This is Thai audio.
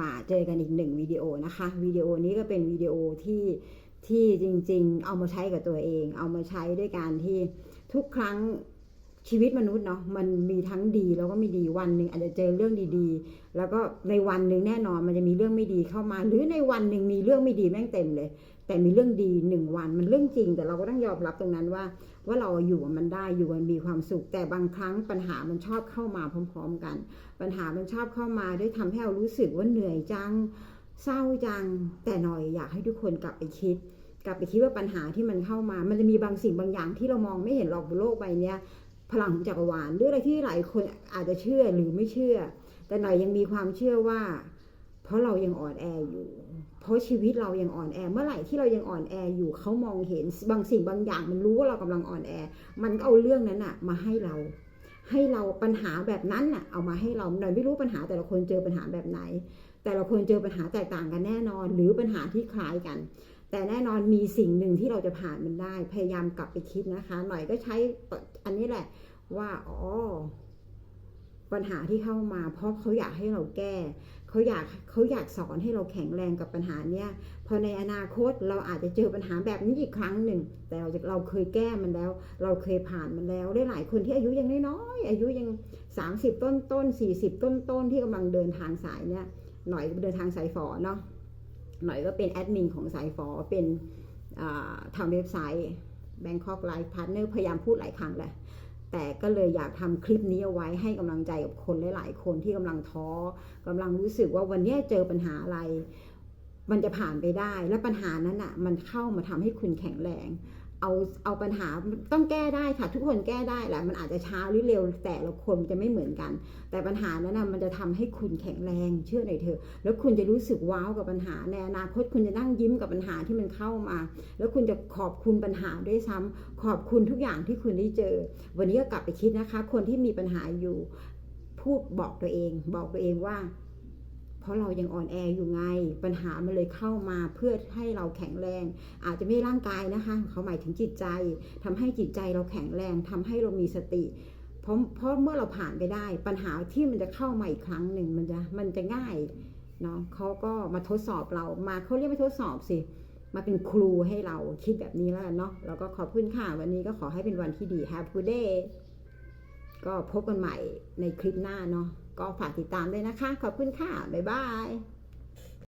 มาเจอกันอีกหนึ่งวิดีโอนะคะวิดีโอนี้ก็เป็นวิดีโอที่ที่จริงๆ เอามาใช้กับตัวเอง เอามาใช้ด้วยการที่ทุกครั้ง ชีวิตมนุษย์เนาะมันมีทั้งดีแล้วก็ไม่ดีวันหนึ่งอาจจะเจอเรื่องดีๆ แล้วก็ในวันหนึ่งแน่นอนมันจะมีเรื่องไม่ดีเข้ามา หรือในวันหนึ่งมีเรื่องไม่ดีแม่งเต็มเลย แต่มีเรื่องดีหนึ่งวันมันเรื่องจริง แต่เราก็ต้องยอมรับตรงนั้นว่า ว่าเราอยู่กับมันได้อยู่กันมีความสุข แต่บางครั้งปัญหามันชอบเข้ามาพร้อม ๆ กัน ปัญหามันชอบเข้ามาด้วยทำให้เรารู้สึกว่าเหนื่อยจังเศร้าจังแต่หน่อยอยากให้ทุกคนกลับไปคิดกลับไปคิดว่าปัญหาที่มันเข้ามา มันจะมีบางสิ่งบางอย่างที่เรามองไม่เห็นหรอกบนโลกใบนี้ พลังของจักรวาลหรืออะไรที่หลายคนอาจจะเชื่อหรือไม่เชื่อ แต่หน่อยยังมีความเชื่อว่า เพราะเรายังอ่อนแออยู่ เพราะชีวิตเรายังอ่อนแอ เมื่อไหร่ที่เรายังอ่อนแออยู่เขามองเห็นบางสิ่งบางอย่างมันรู้ว่าเรากำลังอ่อนแอ มันก็เอาเรื่องนั้นอะมาให้เรา ให้เราปัญหาแบบนั้นน่ะเอามาให้เราหน่อยไม่รู้ปัญหาแต่ละคนเจอปัญหาแบบไหน แต่ละคนเจอปัญหาแตกต่างกันแน่นอน หรือปัญหาที่คล้ายกัน แต่แน่นอนมีสิ่งหนึ่งที่เราจะผ่านมันได้ พยายามกลับไปคิดนะคะ หน่อยก็ใช้อันนี้แหละว่าอ๋อปัญหาที่เข้ามา เพราะเขาอยากให้เราแก้เขาอยากเขาอยากสอนให้เราแข็งแรงกับปัญหาเนี้ยพอในอนาคตเราอาจจะเจอปัญหาแบบนี้อีกครั้งหนึ่ง แต่เราจะเราเคยแก้มันแล้ว เราเคยผ่านมันแล้วได้หลายคนที่อายุยังน้อยอายุยัง 30 ต้นต้น40 ต้นต้นที่กำลังเดินทางสายเนี้ยหน่อยเดินทางสายฝอเนาะ หน่อยก็เป็นแอดมินของสายฟอเป็นทำเว็บไซต์ Bangkok Life Partner พยายามพูดหลายครั้งแหละแต่ก็เลยอยากทำคลิปนี้เอาไว้ให้กำลังใจกับคนหลาย ๆ คนที่กำลังท้อกำลังรู้สึกว่าวันนี้เจอปัญหาอะไร มันจะผ่านไปได้ และปัญหานั้นอะมันเข้ามาทำให้คุณแข็งแรง เอาเอาปัญหาต้องแก้ได้ค่ะ ทุกคนแก้ได้แหละมันอาจจะช้าหรือเร็วแต่ละคนจะไม่เหมือนกัน แต่ปัญหานั้นนะมันจะทำให้คุณแข็งแรงเชื่อหน่อยเถอะแล้วคุณจะรู้สึกว้าวกับปัญหาในอนาคตคุณจะนั่งยิ้มกับปัญหาที่มันเข้ามา แล้วคุณจะขอบคุณปัญหาด้วยซ้ำขอบคุณทุกอย่างที่คุณได้เจอ วันนี้ก็กลับไปคิดนะคะ คนที่มีปัญหาอยู่ พูดบอกตัวเอง บอกตัวเองว่า เพราะเรายังอ่อนแออยู่ไง ปัญหามันเลยเข้ามาเพื่อให้เราแข็งแรง อาจจะไม่ร่างกายนะคะเขาหมายถึงจิตใจทำให้จิตใจเราแข็งแรงทำให้เรามีสติเพราะเพราะเมื่อเราผ่านไปได้ ปัญหาที่มันจะเข้ามาอีกครั้งหนึ่งมันจะมันจะง่ายเนาะเขาก็มาทดสอบเรามาเขาเรียกไม่ทดสอบสิมาเป็นครูให้เราคิดแบบนี้แล้วกันเนาะแล้วก็ขอบคุณค่ะวันนี้ก็ขอให้เป็นวันที่ดี Have a good day ก็พบกันใหม่ในคลิปหน้าเนาะก็ฝากติดตามด้วยนะคะ ขอบคุณค่ะ บ๊ายบาย